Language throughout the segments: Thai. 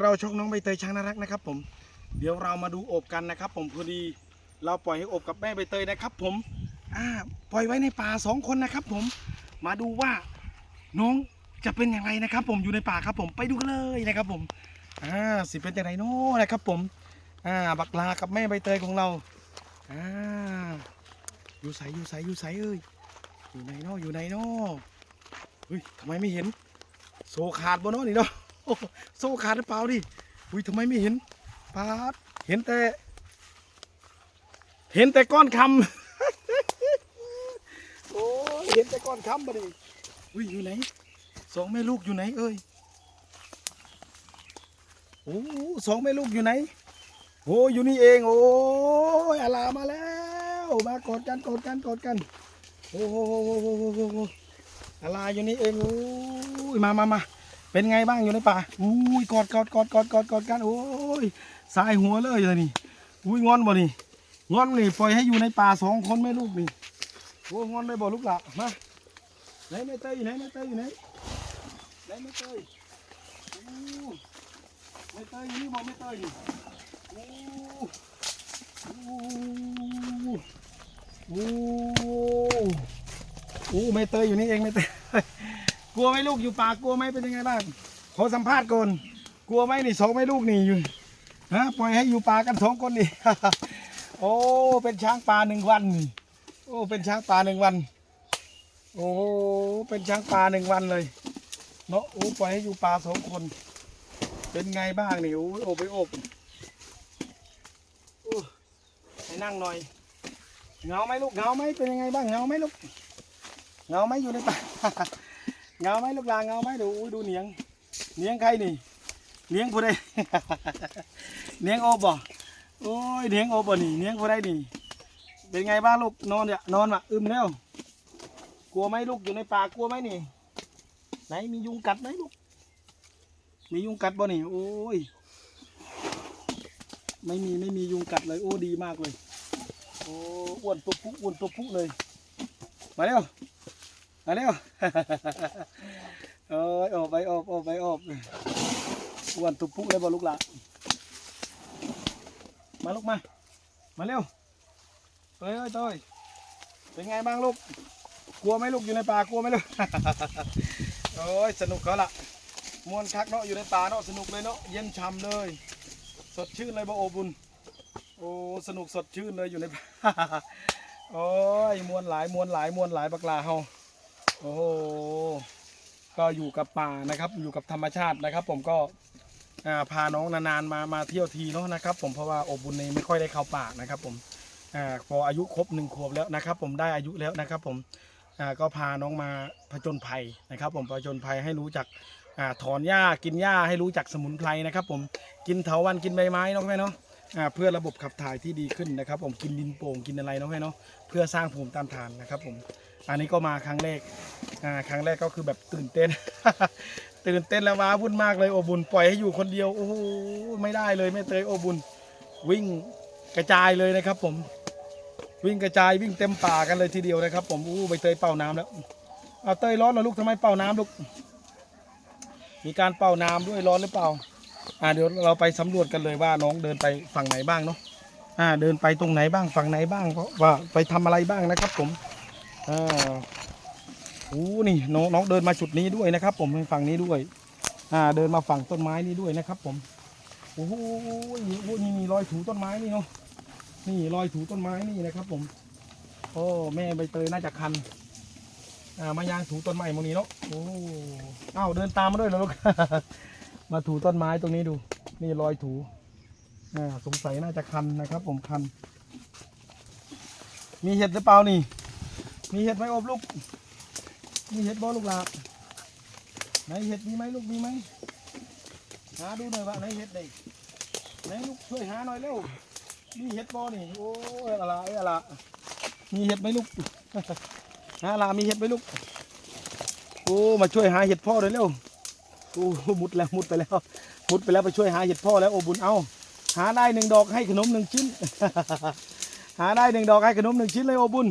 เราช่องน้องใบเตยช้างน่ารักนะครับ ผม เดี๋ยวเรามาดูอบกันนะครับ ผมพอดีเราปล่อยให้อบกับแม่ใบเตยนะครับ ผมอ่าปล่อยไว้ในป่าสองคนนะครับ ผมมาดูว่าน้องจะเป็นอย่างไรนะครับ ผมอยู่ในป่าครับ ผมไปดูกันเลยนะครับ ผมอ่าสิเป็นอย่างไรโน้นะครับ ผมอ่าบักลากับแม่ใบเตยของเราอ่าอยู่ใสอยู่ใสอยู่ใสเอ้ยอยู่ไหนเนาะอยู่ไหนเนาะเฮ้ยทำไมไม่เห็น โซขาดบ่เนาะนี่เนาะ โอ้โหโซขาดหรือเปล่าดิอุ้ยทำไมไม่เห็นปาดเห็นแต่ เห็นแต่ก้อนคำโอ้เห็นแต่ก้อนคำบ่ดิอุ้ยอยู่ไหนสองแม่ลูกอยู่ไหน เอ้ยโอ้สองแม่ลูกอยู่ไหนโอ้อยู่นี่เองโอ้ยอาลามาแล้วมากอดกันกอดกันกอดกันโอ้โหอาลาอยู่นี่เองโอ้ยมามามา เป็นไงบ้างอยู่ในป่าอุ้ยกอดกอดกอดกอดกอดกอดกันโอ้ยสายหัวเลยเลยนี่อุ้ยงอนบ่นี่งอนนี่ปล่อยให้อยู่ในป่าสองคนแม่ลูกนี่โอ้งอนได้บ่ลูกหล่ะมาไหนแม่เตยอยู่ไหนแม่เตยอยู่ไหนไหนแม่เตยโอ้แม่เตยอยู่นี่บ่แม่เตยนี่โอ้โอ้โอ้โอ้แม่เตยอยู่นี่เองแม่เตย กลัวไหมลูกอยู่ป่ากลัวไหมเป็นยังไงบ้างขอสัมภาษณ์ก่อนกลัวไหมนี่สองแม่ลูกนี่อยู่ฮะปล่อยให้อยู่ป่ากันสองคนนี่ โอ้เป็นช้างป่าหนึ่งวันนี่โอ้เป็นช้างป่าหนึ่งวัน โอ้เป็นช้างป่าหนึ่งวันเลยเนาะโอ้ปล่อยให้อยู่ป่าสองคน เป็นไงบ้างนี่โอ้โอบไปโอบให้นั่งหน่อยเงาไหมลูกเงาไหมเป็นยังไงบ้างเงาไหมลูกเงาไหมอยู่ในป่า เงาไหมลูกลาเงาไหมดูอุ้ยดูเหนียงเหนียงใครนี่เหนียงผู้ใดเหนียงโอบบ่โอ้ยเลี้ยงโอบ่นี่เลี้ยงพอได้นี่ เป็นไงบ้างลูกนอนเนี่ยนอนมาอึมแล้วกลัวไหมลูกอยู่ในป่ากลัวไหมนี่ ไหนมียุงกัดไหมลูกมียุงกัดบ่นี่โอ้ยไม่มีไม่มียุงกัดเลยโอ้ดีมากเลยโอ้อ้วนตัวปุ๊อ้วนตัวปุ๊เลยมาเร็ว มาเร็วเอ้ยออกไปออกออกไปออกอ้วนตัวปุ๊เลยบ่ลูกหละมาลูกมา มาเร็วเฮ้ยเฮ้ยเต้ยเป็นไงบ้างลูก กลัวไหมลูกอยู่ในป่ากลัวไหมลูกโอ้ยสนุกเขาละมวนคักเนาะอยู่ในป่าเนาะสนุกเลยเนาะเย็นช่ำเลย สดชื่นเลยบ่โอบุญโอ้สนุกสดชื่นเลยอยู่ในป่าโอ้ยมวนหลายมวนหลายมวนหลายบักลาเฮา โอ้โหก็อยู่กับป่านะครับ อยู่กับธรรมชาตินะครับ ผมก็อ่าพาน้องนานๆมามาเที่ยวทีเนาะนะครับ ผมเพราะว่าอบบุญในไม่ค่อยได้เข้าป่านะครับ ผมอ่าพออายุครบหนึ่งขวบแล้วนะครับ ผมได้อายุแล้วนะครับ ผมอ่าก็พาน้องมาผจญภัยนะครับ ผมผจญภัยให้รู้จักอ่าถอนหญ้ากินหญ้าให้รู้จักสมุนไพรนะครับ ผมกินเถาวันกินใบไม้เนาะแม่เนาะอ่าเพื่อระบบขับถ่ายที่ดีขึ้นนะครับ ผมกินดินโป่งกินอะไรเนาะแม่เนาะเพื่อสร้างภูมิต้านทานนะครับ ผม อันนี้ก็มาครั้งแรกอ่าครั้งแรกก็คือแบบตื่นเต้น ตื่นเต้นแล้วว้าวุ่นมากเลยโอบุญปล่อยให้อยู่คนเดียวโอ้โหไม่ได้เลยแม่เตยโอบุญวิ่งกระจายเลยนะครับ ผม วิ่งกระจายวิ่งเต็มป่ากันเลยทีเดียวนะครับ ผมอู้ใบเตยเป่าน้ำแล้วเอาเตยร้อนเหรอลูกทำไมเป่าน้ำลูกมีการเป่าน้ำด้วยร้อนหรือเปล่าอ่าเดี๋ยวเราไปสำรวจกันเลยว่าน้องเดินไปฝั่งไหนบ้างเนาะอ่าเดินไปตรงไหนบ้างฝั่งไหนบ้างเพราะว่าไปทำอะไรบ้างนะครับ ผม อ่าโอ้นี่น้องน้องเดินมาจุดนี้ด้วยนะครับ ผมฝั่งนี้ด้วย อ่า เดินมาฝั่งต้นไม้นี้ด้วยนะครับ ผมโอ้โหนี่โอ้นี่มีรอยถูต้นไม้นี่เนาะนี่รอยถูต้นไม้นี่นะครับ ผมโอ้แม่ใบเตยน่าจะคันอ่ามายางถูต้นไม้ตรงนี้เนาะโอ้อ้าวเดินตามมาด้วยเหรอลูกมาถูต้นไม้ตรงนี้ดู นี่รอยถูอ่าสงสัยน่าจะคันนะครับ ผมคัน มีเห็ดหรือเปล่านี่ มีเห็ดไหมอบลูก มีเห็ดบอลูกหลาบไหนเห็ดมีไหมลูกมีไหมหาดูหน่อยว่าไหนเห็ดเด็กไหนลูกช่วยหาหน่อยเร็ว มีเห็ดบอนี่ โอ้ยอะไรเออะไรมีเห็ดไหมลูกหาลามีเห็ดไหมลูก โอ้ มาช่วยหาเห็ดพ่อเลยเร็ว โอ้มุดแล้วมุดไปแล้ว มุดไปแล้วไปช่วยหาเห็ดพ่อแล้วโอ้บุญเอา หาได้หนึ่งดอกให้ขนมหนึ่งชิ้น หาได้หนึ่งดอกให้ขนมหนึ่งชิ้นเลยโอ้บุญ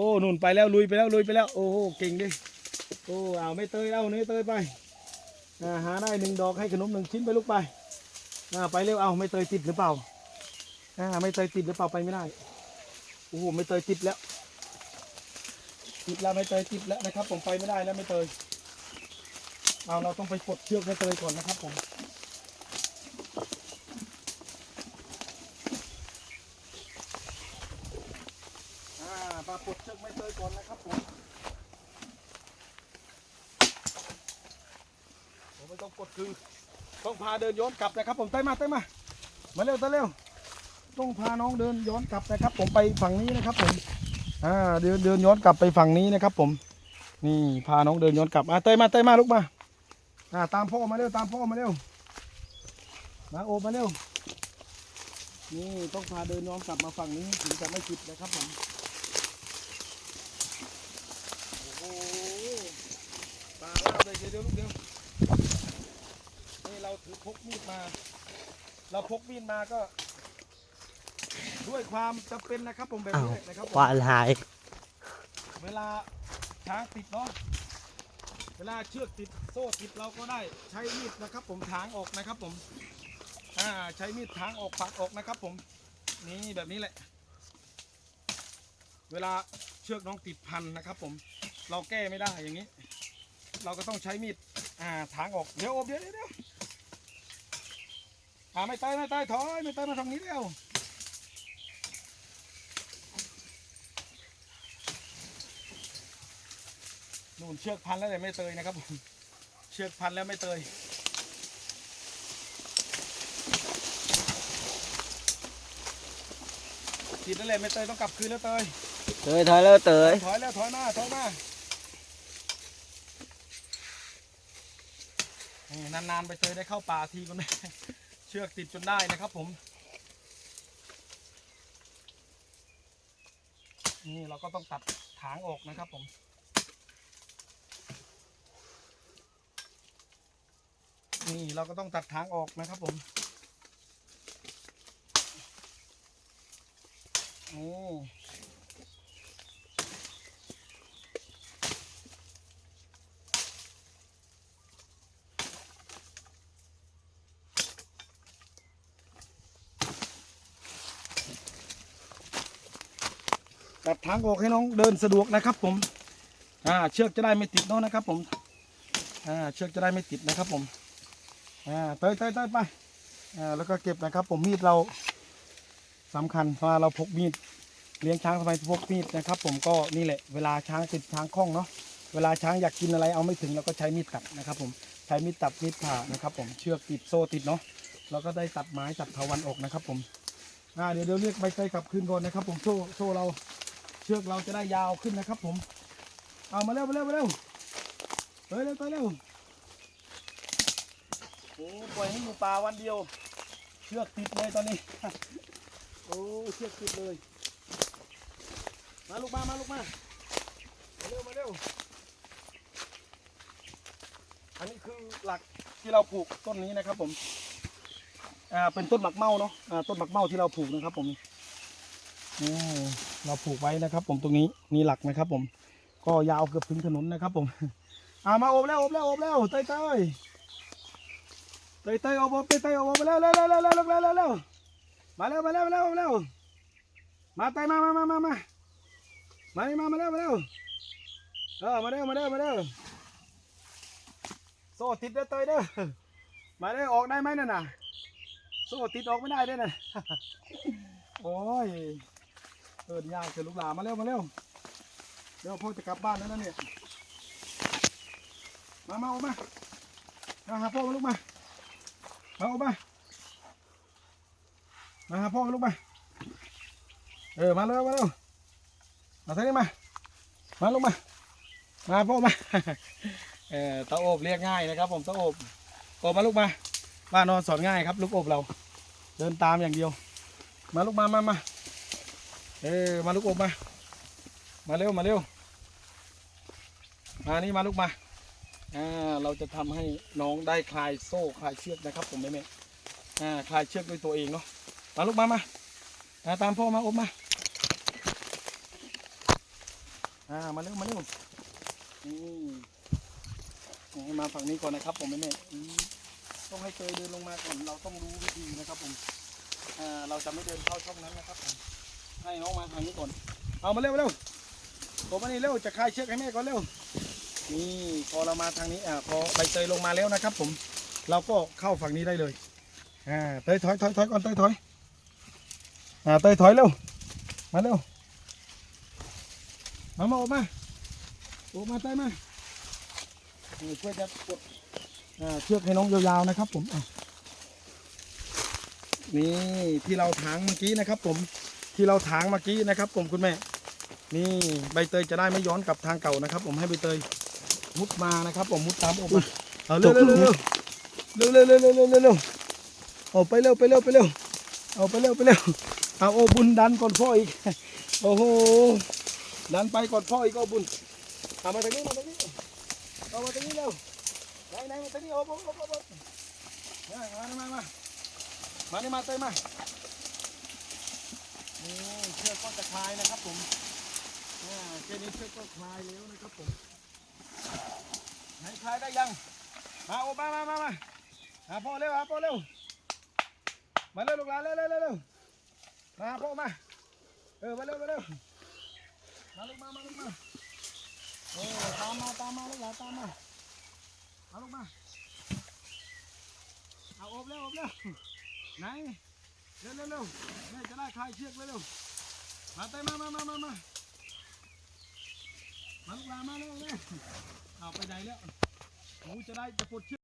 อ้นุ่นไปแล้วลุยไปแล้วลุยไปแล้วโอ้โหเก่งดิโอ้เอาไม่เตยเอาเนื้อเตยไปาหาได้หนึ่งดอกให้ขนมหนึ่งชิ้นไปลูกไปไปเร็วเอาไม่เตยติดหรือเปล่าอ่าไม่เตยติดหรือเปล่าไปไม่ได้โอ้โหไม่เตยติดแล้ว ติดแล้วไม่เตยติดแล้วนะครับ ผมไปไม่ได้แล้วไม่เตยเอาเราต้องไปกดเชือกไม่เตยก่อนนะครับผมอ่ากดเชือกไม่เตยก่อนนะครับผมผมไม่ต้องกดคือ ต้องพาเดินย้อนกลับนะครับ ผมเต้ยมาเต้ยมามาเร็วเต้ยเร็ว ต้องพาน้องเดินย้อนกลับนะครับ ผมไปฝั่งนี้นะครับ ผมอ่าเดินเดินย้อนกลับไปฝั่งนี้นะครับ ผม นี่พาน้องเดินย้อนกลับอะเต้ยมาเต้ยมาลูกมาอ่าตามพ่อมาเร็วตามพ่อมาเร็วมาโอมาเร็วนี่ต้องพาเดินย้อนกลับมาฝั่งนี้ถึงจะไม่ผิดนะครับผมโอ้โหปลาลาบ เลยเดี๋ยวเดี๋ยวลูกเดี๋ยวนี่เราถือพกมีดมา เราพกมีดมาก็ ด้วยความจำเป็นนะครับผมแบบนี้นะครับผมควานหาย เวลาช้างติดเนาะเวลาเชือกติดโซ่ติดเราก็ได้ใช้มีดนะครับ ผมถางออกนะครับ ผม อ่าใช้มีดถางออกปักออกนะครับ ผม นี่แบบนี้แหละ เวลาเชือกน้องติดพันนะครับ ผม เราแก้ไม่ได้อย่างนี้ เราก็ต้องใช้มีดอ่าถางออกเดี๋ยวอบเดี๋ยวเดี๋ยวเดี๋ยวอ่าไม่ตายไม่ตายถอยไม่ตายมาทางนี้เร็วนู่นเชือกพันแล้วแต่ไม่เตยนะครับผมเชือกพันแล้วไม่เตยติดแล้วแหละไม่เตยต้องกลับคืนแล้วเตยเตยถอยแล้วเตยถอยแล้วถอยมาถอยมา นี่นานๆไปเจอได้เข้าป่าทีก็ได้เชือกติดจนได้นะครับผม นี่เราก็ต้องตัดถางออกนะครับผมนี่เราก็ต้องตัดถางออกนะครับผมนี่ ตัดทางออกให้น้องเดินสะดวกนะครับผมอ่าเชือกจะได้ไม่ติดเนาะนะครับผมอ่าเชือกจะได้ไม่ติดนะครับผมอ่าเตยเตยเตยไปอ่าแล้วก็เก็บนะครับ ผมมีดเราสำคัญเพราะว่าเราพกมีดเลี้ยงช้างทำไมพกมีดนะครับ ผมก็นี่แหละเวลาช้างติดช้างคล้องเนาะเวลาช้างอยากกินอะไรเอาไม่ถึงเราก็ใช้มีดตัดนะครับ ผมใช้มีดตัดมีดผ่านะครับ ผมเชือกติดโซ่ติดเนาะเราก็ได้ตัดไม้ตัดเถาวันออกนะครับ ผมอ่าเดี๋ยวเดี๋ยวเรียกใบเตยกลับคืนก่อนนะครับ ผมโซ่โซ่เรา เชือกเราจะได้ยาวขึ้นนะครับ ผม เอามาเร็วมาเร็วมาเร็วเฮ้ยเร็วไปเร็วโอ้ปล่อยให้อยู่ป่าวันเดียว เชือกติดเลยตอนนี้ โอ้เชือกติดเลย มาลูกมามาลูกมามาเร็วมาเร็วอันนี้คือหลักที่เราปลูกต้นนี้นะครับ ผม อ่าเป็นต้นหมักเมาเนาะอ่าต้นหมักเมาที่เราปลูกนะครับ ผมอืม เราผูกไว้นะครับ ผมตรงนี้นี่หลักนะครับ ผม ก็ยาวเกือบถึงถนนนะครับ ผมอามาอบแล้วอบแล้วอบแล้วเตยเตยเตยเตยอบอบเตยเตยอบอบไปแล้วแล้วแล้วแล้วแล้วแล้วมาแล้วมาแล้วมาแล้วมาแล้วมาเตยมามามามามามาเลยมามาแล้วมาแล้วเออมาเร็วมาเร็วมาเร็วโซ่ติดเด้อเตยเด้อมาเร็ออกได้ไหมนั่นน่ะโซ่ติดออกไม่ได้เด้อน่ะโอ้ย เอินยากเกินลูกหลานมาเร็วมาเร็วเดี๋ยวพ่อจะกลับบ้านแล้วนะเนี่ยมามาออกมามาหาพ่อมาลูกมามาออกมามาหาพ่อมาลูกมาเออมาเร็วมาเร็วมาใส่นี่มามาลูกมามาพ่อมาเออตาโอบเรียกง่ายนะครับ ผมตาโอบโอบมาลูกมาบ้านนอนสอนง่ายครับ ลูกโอบเรา เดินตามอย่างเดียว มาลูกมามามา เออมาลูกอบมา มาเร็วมาเร็ว มานี่มาลูกมา อ่าเราจะทำให้น้องได้คลายโซ่คลายเชือกนะครับ ผมแม่แม่อ่าคลายเชือกด้วยตัวเองเนาะ มาลูกมามาอ่าตามพ่อมาอบมา อ่ามาเร็วมาเร็วนี่ให้มาฝั่งนี้ก่อนนะครับ ผมแม่แม่ต้องให้เตยเดินลงมาก่อน เราต้องรู้วิธีนะครับ ผม อ่าเราจะไม่เดินเข้าช่องนั้นนะครับผม ให้น้องมาทางนี้ก่อน เอามาเร็วเร็วผมมานี่เร็วจะคลายเชือกให้แม่ก่อนเร็ว นี่พอเรามาทางนี้อ่าพอใบเตยลงมาแล้วนะครับ ผม เราก็เข้าฝั่งนี้ได้เลยอ่าเตยถอยถอยถอยก่อนเตยถอยอ่าเตยถอยเร็ว มาเร็ว มามาออกมาออกมาเตยมาช่วยจะกดอ่าเชือกให้น้องยาวๆนะครับ ผมอะนี่ที่เราถางเมื่อกี้นะครับ ผม ที่เราถางเมื่อกี้นะครับ ผมคุณแม่ นี่ใบเตยจะได้ไม่ย้อนกลับทางเก่านะครับ ผมให้ใบเตยมุดมานะครับ ผมมุดตามออกมาเอาเร็วเร็วเร็วเร็วเร็วเร็วเร็วเร็วเร็วเร็วเร็วเอาไปเร็วไปเร็วไปเร็วเอาไปเร็วไปเร็วเอาโอ้บุญดันก่อนพ่ออีกโอ้โหดันไปก่อนพ่ออีกโอ้บุญเอามาตรงนี้มาตรงนี้เอามาตรงนี้เร็วไหนไหนมาตรงนี้โอ้โหโอ้โหโอ้โหมามามามามานี่มาเตยมา นี่เชือกก็จะคลายนะครับผมอ่าแค่นี้เชือกก็คลายแล้วนะครับผมไหนคลายได้ยัง มาโอ้มามามามาหาพ่อเร็วหาพ่อเร็ว มาเร็วลูกหลานเร็วเร็วเร็วเร็วมาพ่อมา เออมาเร็วมาเร็ว มาลูกมา มาลูกมาโอ้ตามมาตามมาลูกหลานตามมา มาลูกมา เอาอบเร็วอบเร็วไหน เร็วเร็วเร็วแม่จะได้คลายเชือกเร็วเร็วมาเต้มามามามามามาลูกหลามาเร็วเร็วเอาไปไหนแล้วหนูจะได้จะปลดเชือก